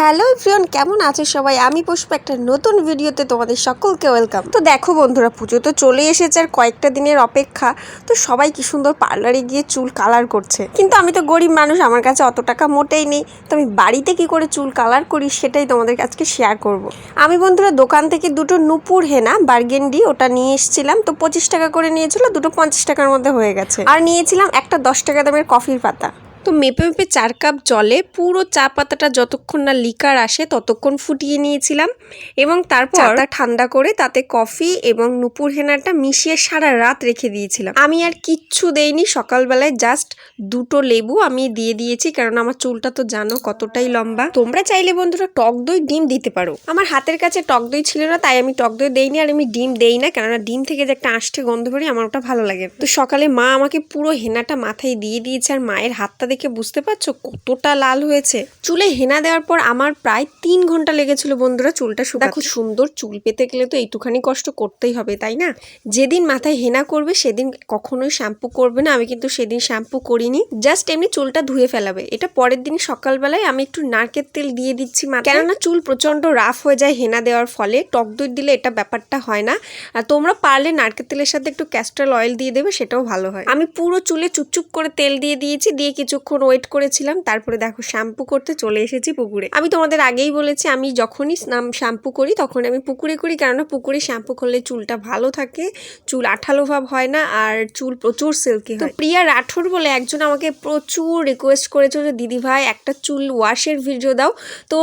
Hello ফ্রিয়ন কেমন আছে সবাই? আমি পুষ্প, একটা নতুন ভিডিওতে তোমাদের সকলকে ওয়েলকাম। তো দেখো বন্ধুরা, পুজো তো চলে এসেছে আর কয়েকটা দিনের অপেক্ষা। তো সবাই কি সুন্দর পার্লারে গিয়ে চুল কালার করছে। কিন্তু আমি তো গরিব মানুষ, আমার কাছে অত টাকা মোটেই নেই। তো আমি বাড়িতে কি করে চুল কালার করি সেটাই তোমাদের আজকে শেয়ার করব। আমি বন্ধুরা, দোকান থেকে দুটো নুপুর হেনা বার্গেন্ডি ওটা নিয়ে এসেছিলাম। তো পঁচিশ টাকা করে নিয়েছিল, দুটো পঞ্চাশ টাকার মধ্যে হয়ে গেছে। আর নিয়েছিলাম একটা দশ টাকা দামের কফির পাতা। তো মেপে মেপে চার কাপ জলে পুরো চা পাতাটা যতক্ষণ না লিকার আসে ততক্ষণ ফুটিয়ে নিয়েছিলাম এবং তারপর তা ঠান্ডা করে তাতে কফি এবং নুপুর হেনাটা মিশিয়ে সারা রাত রেখে দিয়েছিলাম। আমি আর কিচ্ছু দেইনি সকালবেলায় জাস্ট দুটো লেবু আমি দিয়ে দিয়েছি কারণ আমার চুলটা তো জানো কতটাই লম্বা। তোমরা চাইলে বন্ধুরা টক দই ডিম দিতে পারো। আমার হাতের কাছে টক দই ছিল না তাই আমি টক দই দেইনি আর আমি ডিম দেই না কেননা ডিম থেকে যে একটা আষ্টে গন্ধ বেরোয় আমার ওটা ভালো লাগে তো সকালে মা আমাকে পুরো হেনাটা মাথায় দিয়ে দিয়েছে আর মায়ের হাতটা দেখে বুঝতে পারছ কতটা লাল হয়েছে? চুলে হেনা দেওয়ার পর আমার প্রায় তিন ঘণ্টা লেগেছিল বন্ধুরা চুলটা শুকাতে। দেখো, সুন্দর চুল পেতে গেলে তো এইটুখানি কষ্ট করতেই হবে, তাই না? যেদিন মাথায় হেনা করবে সেদিন কখনোই শ্যাম্পু করবে না, আমি কিন্তু সেদিন শ্যাম্পু করিনি। জাস্ট এমনি চুলটা ধুয়ে ফেলাবে। এটা পরের দিন সকালবেলায় আমি একটু নারকেল তেল দিয়ে দিচ্ছি কেননা চুল প্রচণ্ড রাফ হয়ে যায় হেনা দেওয়ার ফলে, টক দই দিলে এটা ব্যাপারটা হয় না। আর তোমরা পারলে নারকেল তেলের সাথে একটু ক্যাস্ট্রাল অয়েল দিয়ে দেবে, সেটাও ভালো হয়। আমি পুরো চুলে চুপচুপ করে তেল দিয়ে দিয়েছি, দিয়ে কিছুক্ষণ ওয়েট করেছিলাম তারপরে দেখো শ্যাম্পু করতে চলে এসেছি পুকুরে। আমি তোমাদের আগেই বলেছি আমি যখনই স্নান শ্যাম্পু করি তখন আমি পুকুরে করি কেননা পুকুরে শ্যাম্পু করলে চুলটা ভালো থাকে চুল আঠালো ভাব হয় না আর চুল প্রচুর সিল্কি হয়। তো প্রিয়া রাঠোর বলে একজন আমাকে প্রচুর রিকোয়েস্ট করেছে যে দিদি ভাই একটা চুল ওয়াশের ভিডিও দাও। তো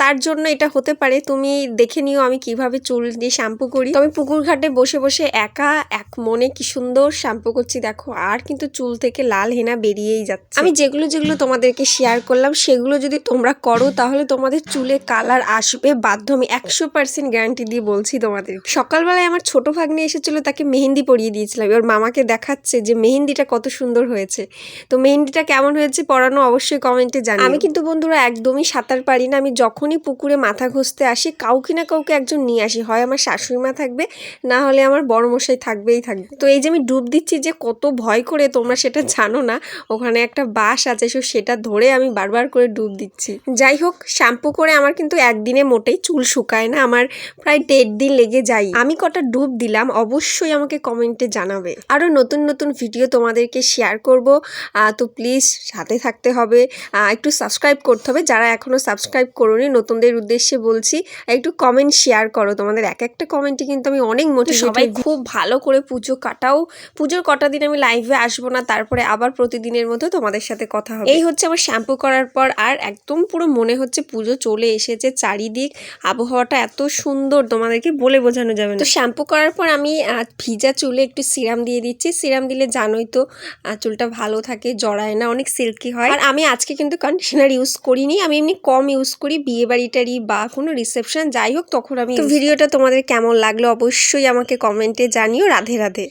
তার জন্য এটা হতে পারে তুমি দেখে নিও আমি কীভাবে চুল দিয়ে শ্যাম্পু করি। আমি পুকুর ঘাটে বসে বসে একা এক মনে কি সুন্দর শ্যাম্পু করছি দেখো আর কিন্তু চুল থেকে লাল হেনা বেরিয়েই যাচ্ছে। আমি যেগুলো যেগুলো তোমাদেরকে শেয়ার করলাম, সেগুলো যদি তোমরা করো, তাহলে তোমাদের চুলে কালার আসবে বাধ্য। আমি একশো পার্সেন্ট গ্যারান্টি দিয়ে বলছি তোমাদের। সকালবেলায় আমার ছোট ভাগ্নে এসেছিল, তাকে মেহেন্দি পরিয়ে দিয়েছিলাম। এবার মামাকে দেখাচ্ছে যে মেহেন্দিটা কত সুন্দর হয়েছে। তো মেহেন্দিটা কেমন হয়েছে পড়ানো অবশ্যই কমেন্টে জানি আমি কিন্তু বন্ধুরা একদমই সাঁতার পারি না। আমি যখনই পুকুরে মাথা ঘষতে আসি, কাউকে না কাউকে একজন নিয়ে আসি। হয় আমার শাশুড়ি মা থাকবে, না হলে আমার বড় মশাই থাকবেই থাকবে। তো এই যে আমি ডুব দিচ্ছি যে কত ভয় করে তোমরা সেটা জানো না। ওখানে একটা বাঁশ আছে সো সেটা ধরে আমি বারবার করে ডুব দিচ্ছি। যাই হোক শ্যাম্পু করে আমার কিন্তু একদিনে মোটেই চুল শুকায় না আমার প্রায় দেড় দিন লেগে যায়। আমি কটা ডুব দিলাম অবশ্যই আমাকে কমেন্টে জানাবে। আরও নতুন নতুন ভিডিও তোমাদেরকে শেয়ার করব। তো প্লিজ সাথে থাকতে হবে। একটু সাবস্ক্রাইব করতে হবে। যারা এখনও সাবস্ক্রাইব করোনি নতুনদের উদ্দেশ্যে বলছি একটু কমেন্ট শেয়ার করো। তোমাদের এক একটা কমেন্টে কিন্তু আমি অনেক মোটে সবাই খুব ভালো করে পুজো কাটাও। পুজোর কটা দিন আমি লাইভে আসব না তারপরে আবার প্রতিদিনের মতো তোমাদের সাথে কথা হবে। এই হচ্ছে আমার শ্যাম্পু করার পর আর একদম পুরো মনে হচ্ছে পুজো চলে এসেছে। চারিদিক আবহাওয়াটা এত সুন্দর তোমাদেরকে বলে বোঝানো যাবে না। তো শ্যাম্পু করার পর আমি ভিজা চুলে একটু সিরাম দিয়ে দিচ্ছি। সিরাম দিলে জানোই তো চুলটা ভালো থাকে জড়ায় না অনেক সিল্কি হয়। আর আমি আজকে কিন্তু কন্ডিশনার ইউজ করিনি আমি এমনি কম ইউজ করি বিয়ে বাড়ি টাড়ি বা কোনো রিসেপশন যাই হোক তখন আমি ভিডিওটা তোমাদের কেমন লাগল অবশ্যই আমাকে কমেন্টে জানিও। রাধে রাধে।